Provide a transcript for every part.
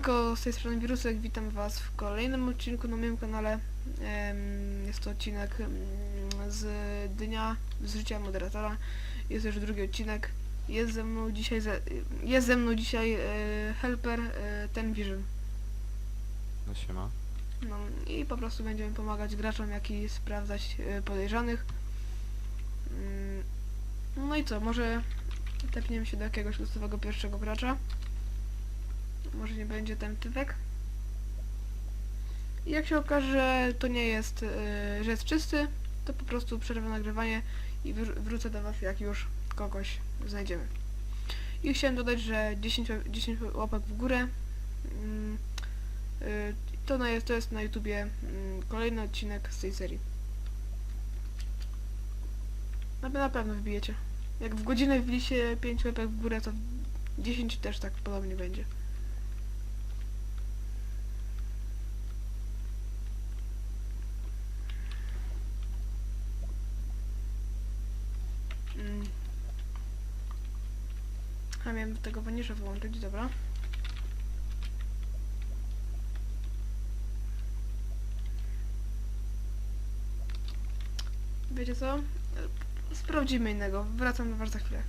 Siemanko, z tej strony Wirusek, witam was w kolejnym odcinku na moim kanale. Jest to odcinek em, z dnia z życia moderatora. Jest już drugi odcinek. Jest ze mną dzisiaj, jest ze mną dzisiaj e, helper e, Ten Vision. No siema. No i po prostu będziemy pomagać graczom, jak i sprawdzać e, podejrzanych. Mm, No i co, może tepniemy się do jakiegoś losowego pierwszego gracza. Może nie będzie ten typek. I jak się okaże, że to nie jest, e, że jest czysty, to po prostu przerwę nagrywanie i wr- wrócę do was, jak już kogoś znajdziemy. I chciałem dodać, że 10, ła- 10 łapek w górę. Mm, y, to, na, to jest na YouTubie mm, kolejny odcinek z tej serii. Na, na pewno wbijecie. Jak w godzinę wbiliście 5 łapek w górę, to w 10 też tak podobnie będzie. Mm. A miałem tego wanisza wyłączyć, dobra. Wiecie co? Sprawdzimy innego. Wracam do was za chwilę.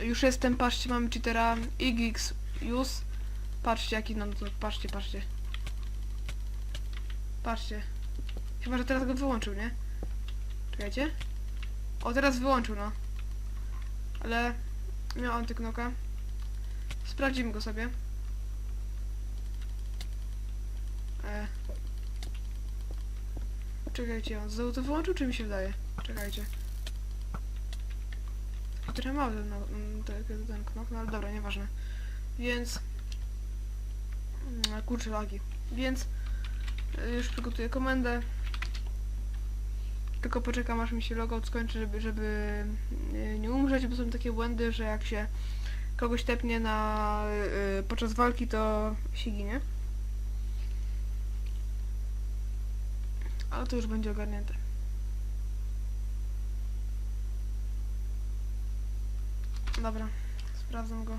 Już jestem, patrzcie, mamy cheatera IGX Use. Patrzcie jaki no to patrzcie, patrzcie. Patrzcie. Chyba, że teraz go wyłączył, nie? Czekajcie. O, teraz wyłączył, no. Ale miał antyknoka. Sprawdzimy go sobie. E. Czekajcie, on znowu to wyłączył, czy mi się wydaje? Czekajcie. Który mały ten, no, mm, ten, ten knop, no ale dobra, nieważne. Więc... Mm, Kurczę, lagi. Więc... y, Już przygotuję komendę. Tylko poczekam aż mi się logout skończy, żeby, żeby y, nie umrzeć, bo są takie błędy, że jak się kogoś tepnie na, y, podczas walki, to się ginie. Ale to już będzie ogarnięte. Dobra, sprawdzam go.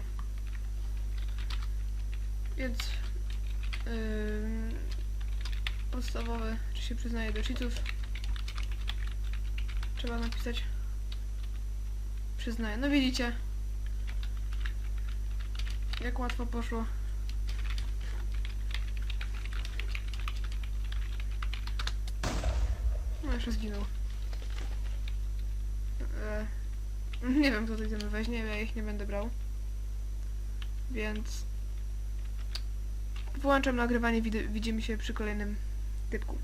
Więc yy, podstawowy, czy się przyznaje do cheatów. Trzeba napisać. Przyznaję. No widzicie. Jak łatwo poszło. No jeszcze zginął. E, nie wiem kto tych zemy weźmie, ja ich nie będę brał. Więc... Włączam nagrywanie, wid- widzimy się przy kolejnym typku.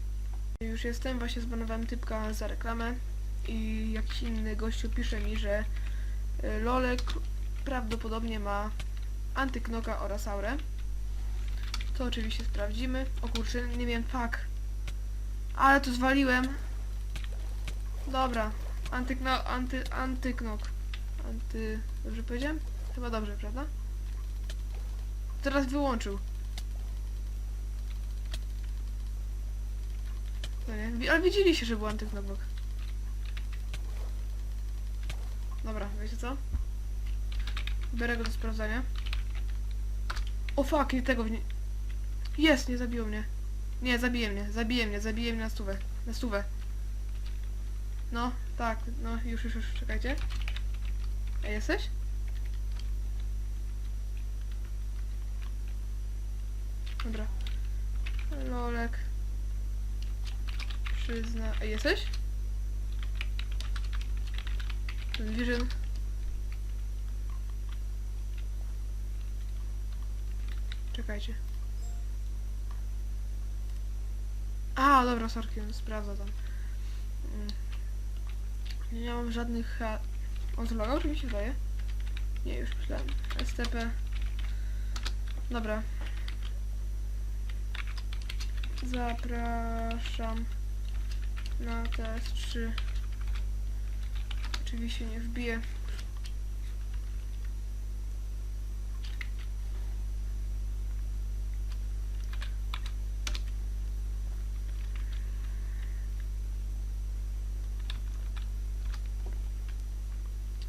Już jestem, właśnie zbanowałem typka za reklamę i jakiś inny gościu pisze mi, że y, Lolek prawdopodobnie ma antyknoka oraz aurę. To oczywiście sprawdzimy. O kurczę, nie wiem, fuck. Ale to zwaliłem. Dobra. Antykno, anty, antyknok. Anty... Dobrze powiedziałem? Chyba dobrze, prawda? Teraz wyłączył. No nie, ale widzieliście, że był antyknokbok. Dobra, wiecie co? Biorę go do sprawdzania. O fuck, nie tego w nie... Jest, nie zabiło mnie. Nie, zabije mnie, zabije mnie, zabije mnie na stówę. Na stówę. No, tak, no już, już, już, czekajcie. Ej, jesteś? Dobra. Lolek. Przyzna... Ej, jesteś? Vision. Czekajcie. A, dobra, sorki, sprawdza tam. Mm. Nie mam żadnych... On zlogał, czy mi się wydaje? Nie, już myślałem. STP. Dobra. Zapraszam na TS3. Oczywiście nie wbiję.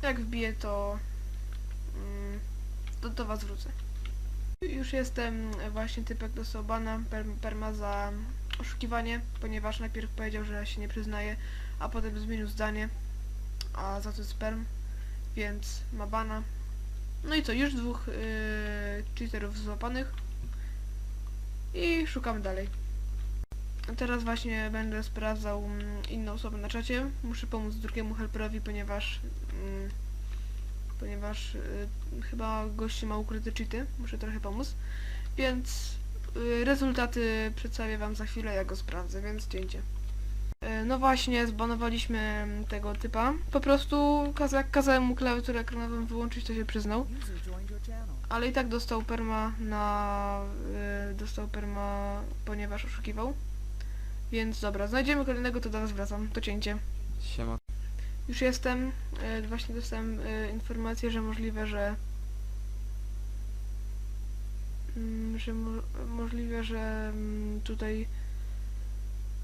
Jak wbiję, to, mm, to do was wrócę. Ju- już jestem, właśnie typek dostał bana, per, perma za oszukiwanie, ponieważ najpierw powiedział, że się nie przyznaje, a potem zmienił zdanie, a za to sperm, więc ma bana. No i co, już dwóch yy, cheaterów złapanych i szukamy dalej. Teraz właśnie będę sprawdzał mm, inną osobę na czacie. Muszę pomóc drugiemu helperowi, ponieważ mm, ponieważ y, chyba gości ma ukryte cheaty. Muszę trochę pomóc. Więc y, rezultaty przedstawię wam za chwilę, jak go sprawdzę, więc cięcie. Y, No właśnie, zbanowaliśmy tego typa. Po prostu jak kazałem mu klawiaturę ekranową wyłączyć, to się przyznał. Ale i tak dostał perma na... Y, dostał perma, ponieważ oszukiwał. Więc dobra, znajdziemy kolejnego, to do was wracam. To cięcie. Siema. Już jestem. y, właśnie dostałem informację, że możliwe, że... Mm, że mo możliwe, że mm, tutaj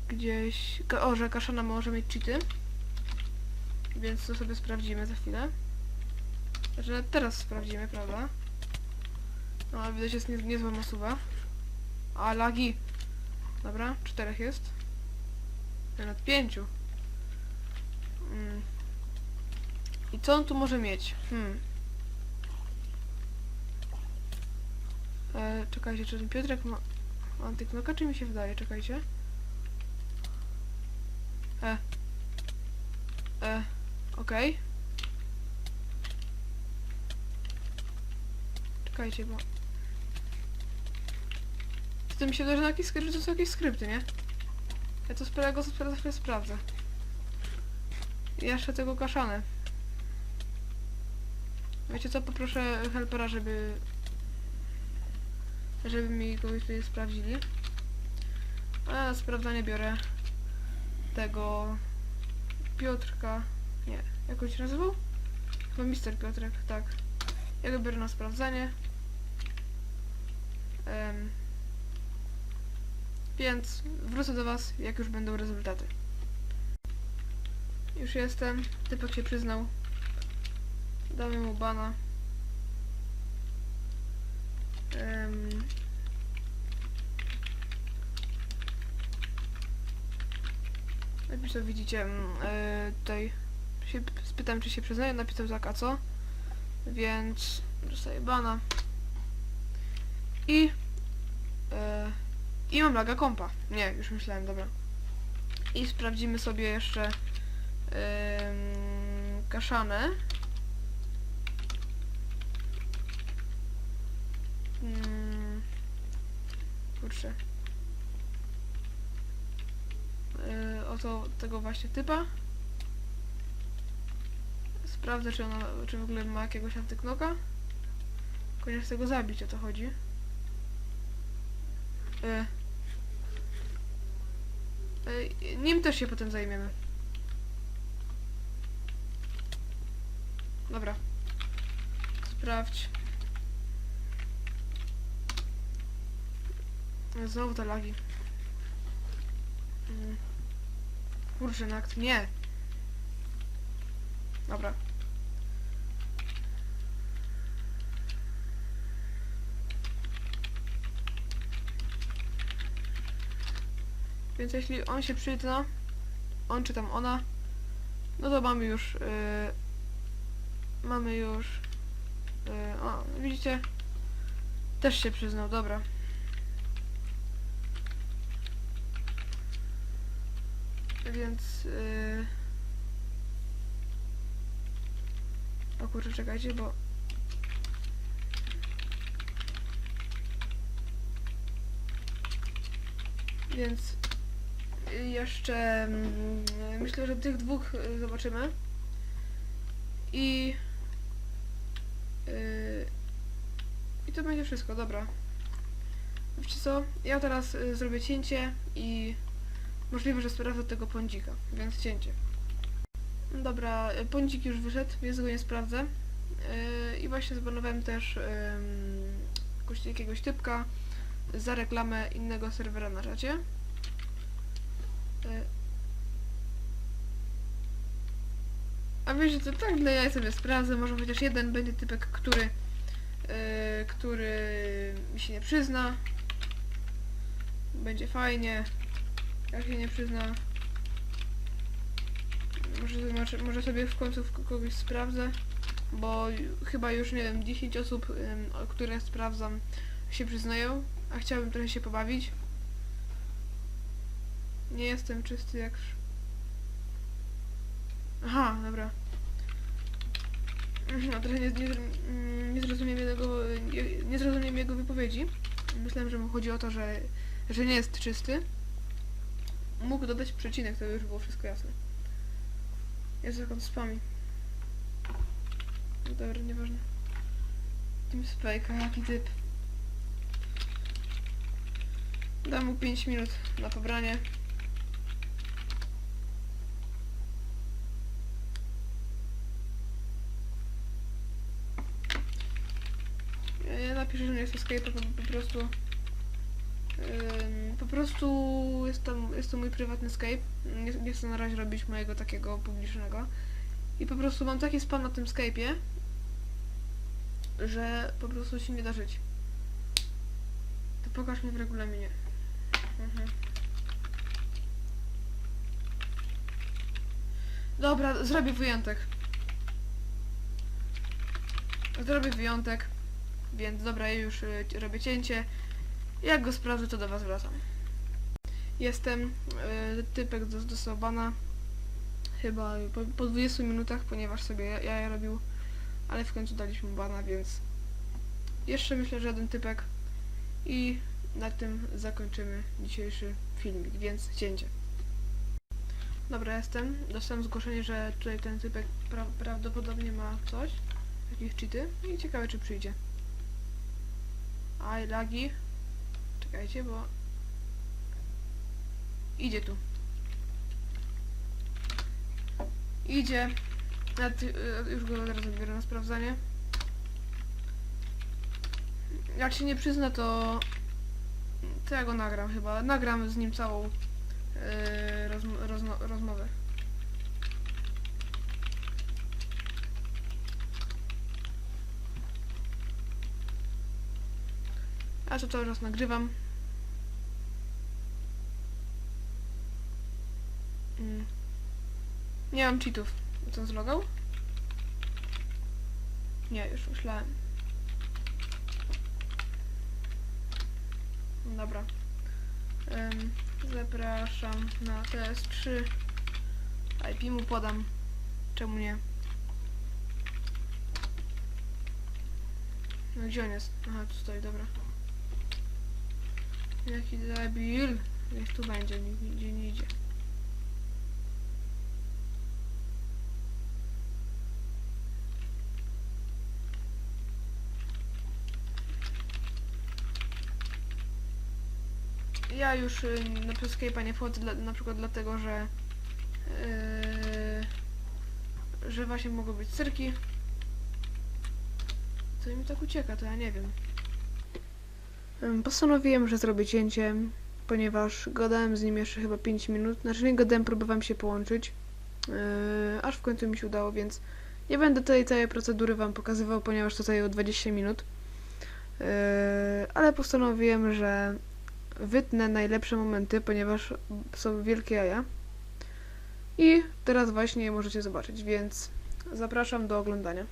gdzieś... O, że Kaszana może mieć cheaty. Więc to sobie sprawdzimy za chwilę. Znaczy teraz sprawdzimy, prawda? No, widać jest nie, niezła masuwa. A, lagi. Dobra, czterech jest. Nawet pięciu. Mm. I co on tu może mieć? Hmm. E, czekajcie, czy ten Piotrek ma antyknoka, czy mi się wydaje? Czekajcie. E. E. Okej. Czekajcie, bo... Z tym się wydaje, na jakieś skrypty to są jakieś skrypty, nie? Ja to sprawę go sprawdzę. I Jeszcze tego kaszanę. Wiecie co, poproszę helpera, żeby... Żeby mi tutaj sprawdzili. A sprawdzanie biorę tego Piotrka. Nie, jak on się nazywał? Chyba Mister Piotrek, tak. Ja go biorę na sprawdzanie. Em, więc wrócę do was, jak już będą rezultaty. Już jestem. Typek się przyznał. Damy mu bana. Em, Napisał, widzicie, e, tutaj się spytałem, czy się przyznaje, napisał tak, a co? Więc dostaję bana. I e, i mam laga kompa. Nie, już myślałem, dobra. I sprawdzimy sobie jeszcze em, kaszanę. Mm, kurczę. Yy, oto tego właśnie typa. Sprawdzę, czy ona, czy w ogóle ma jakiegoś antyknoka. Tylko chcę go zabić, o to chodzi. Yy. Yy, nim też się potem zajmiemy. Dobra. Sprawdź. Znowu te lagi. Mm. Kurczę, nakt. Nie. Dobra. Więc jeśli on się przyzna, on czy tam ona, no to mamy już, yy, mamy już, yy, o, widzicie, też się przyznał, dobra. Więc, yy, o kurczę, czekajcie, bo Więc y, jeszcze mm, myślę, że tych dwóch y, zobaczymy. I y, i to będzie wszystko, dobra. Wiecie co? Ja teraz y, zrobię cięcie i możliwe, że sprawdzę tego pądzika, więc cięcie. Dobra, y, pądzik już wyszedł, więc go nie sprawdzę. Y, I właśnie zbanowałem też ym, jakiegoś, typka za reklamę innego serwera na czacie. Y. A wiesz, że to tak dla jaj sobie sprawdzę, może chociaż jeden będzie typek, który yy, który mi się nie przyzna. Będzie fajnie. Jak się nie przyzna. Może, może, sobie w końcu kogoś sprawdzę. Bo chyba już nie wiem, 10 osób, które sprawdzam, się przyznają. A chciałbym trochę się pobawić. Nie jestem czysty jak... Aha, dobra. No trochę nie, nie, mm, nie zrozumiem jego, nie, nie zrozumiem jego wypowiedzi. Myślałem, że mu chodzi o to, że, że nie jest czysty. Mógł dodać przecinek, to już było wszystko jasne. Jest jak on spami. No Dobra, nieważne. Team Spike'a, jaki typ. Dam mu 5 minut na pobranie. Ja- Ja napiszę, że nie jest escape, po, po prostu... Po prostu jest to, jest to mój prywatny Skype. Nie, nie chcę na razie robić mojego takiego publicznego. I po prostu mam taki spam na tym Skype'ie, że po prostu się nie da żyć. To pokaż mi w regulaminie. Mhm. Dobra, zrobię wyjątek. Zrobię wyjątek. Więc dobra, już y, robię cięcie. Jak go sprawdzę, to do was wracam. Jestem. Y, typek dos- dostał bana. Chyba po, po 20 minutach, ponieważ sobie ja- jaja robił. Ale w końcu daliśmy bana, więc jeszcze myślę, że jeden typek. I na tym zakończymy dzisiejszy filmik, więc cięcie. Dobra, jestem. Dostałem zgłoszenie, że tutaj ten typek pra prawdopodobnie ma coś. Jakieś cheaty. I ciekawe, czy przyjdzie. Aj, lagi. Czekajcie, bo... Idzie tu. Idzie. Y, już go od razu biorę na sprawdzanie. Jak się nie przyzna, to... To ja go nagram chyba. Nagram z nim całą yy, rozm rozmo rozmowę. Ja to cały czas nagrywam. Mm. Nie mam cheatów. Co zlogał? Nie, już myślałem. Dobra. Ym, zapraszam na TS3. IP mu podam. Czemu nie? No gdzie on jest? Aha, tu stoi, dobra. Jaki debil. Niech tu będzie, nigdzie nie idzie. Ja już y, na Escape'a nie wchodzę dla, na przykład dlatego, że yy, że właśnie mogą być cyrki. Co mi tak ucieka, to ja nie wiem. Postanowiłem, że zrobię cięcie, ponieważ gadałem z nim jeszcze chyba 5 minut. Znaczy nie gadałem, próbowałem się połączyć. Yy, aż w końcu mi się udało, więc nie będę tej całej procedury wam pokazywał, ponieważ to zajęło 20 minut. Yy, ale postanowiłem, że wytnę najlepsze momenty, ponieważ są wielkie jaja. I teraz właśnie możecie zobaczyć, więc zapraszam do oglądania.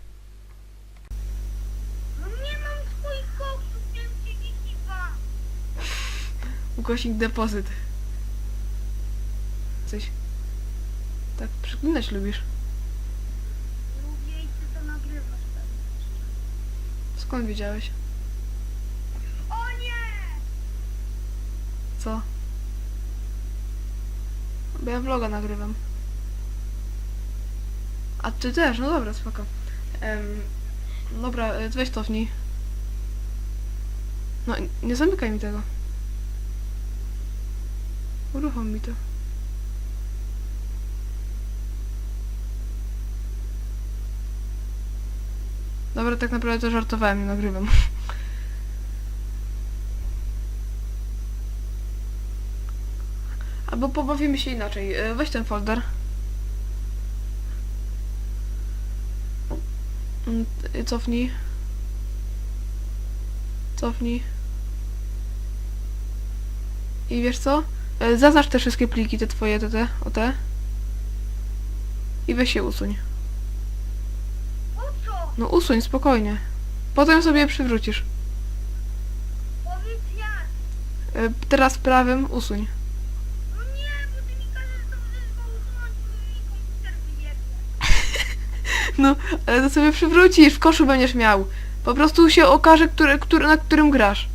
No nie mam twoich koksów, miałem 32. Ukośnik depozyt. Coś. Tak przeklinać lubisz. Lubię i ty to nagrywasz pewnie jeszcze. Skąd wiedziałeś? O nie! Co? Bo ja vloga nagrywam. A ty też, no dobra, spoko. Em, dobra, e, weź cofnij. No, nie zamykaj mi tego. Uruchom mi to. Dobra, tak naprawdę to żartowałem, nie nagrywam. Albo pobawimy się inaczej. E, Weź ten folder. Mm, Cofnij. Cofnij. I wiesz co? E, Zaznacz te wszystkie pliki, te twoje, te, te, o te. I weź się usuń. No usuń, spokojnie. Potem sobie przywrócisz. Powiedz jak. E, Teraz prawym usuń. No, ale to sobie przywrócisz, w koszu będziesz miał. Po prostu się okaże, który, który, na którym grasz.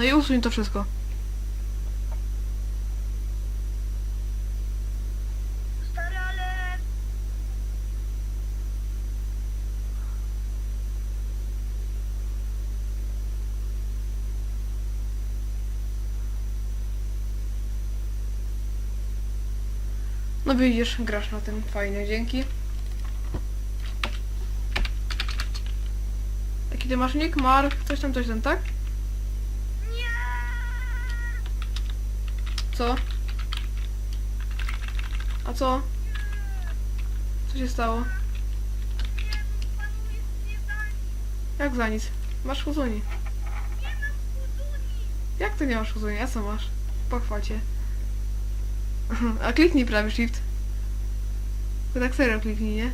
No i usuń to wszystko. Stary, ale... No widzisz, grasz na tym fajnie, dzięki. Jaki ty masz nick? Mark, coś tam, coś tam, tak? Co? A co? Co się stało? Jak za nic? Masz huzuni. Jak ty nie masz huzuni? A co masz? Pochwal cię. A kliknij prawy shift. To tak serio kliknij, nie?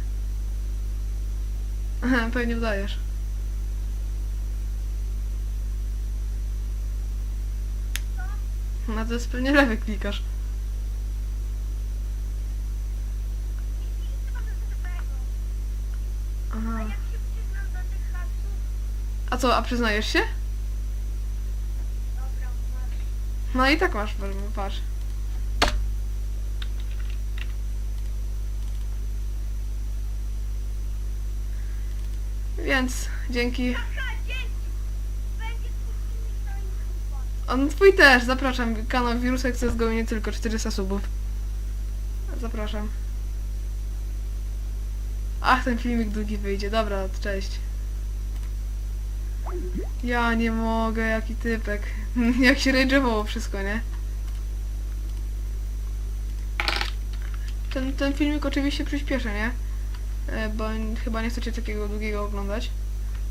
Aha, pewnie udajesz. No to jest pewnie lewy klikasz. Aha. A co, a przyznajesz się? No i tak masz, patrz. Więc dzięki. Taka, dzięki. Będzie twój na YouTube. On twój też, zapraszam. Kanał Wirusek CSGO nie tylko 400 subów. Zapraszam. Ach, ten filmik długi wyjdzie. Dobra, cześć. Ja nie mogę, jaki typek. Jak się rage'owało wszystko, nie? Ten, ten filmik oczywiście przyspieszę, nie? E, Bo chyba nie chcecie takiego długiego oglądać.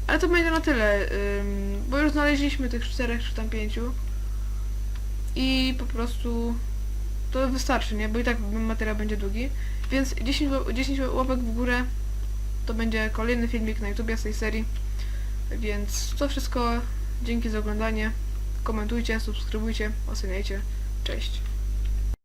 Ale to będzie na tyle, ym, bo już znaleźliśmy tych czterech czy tam pięciu. I po prostu to wystarczy, nie? Bo i tak materiał będzie długi. Więc 10, ła- 10 łapek w górę to będzie kolejny filmik na YouTubie z tej serii. Więc to wszystko. Dzięki za oglądanie. Komentujcie, subskrybujcie, oceniajcie. Cześć.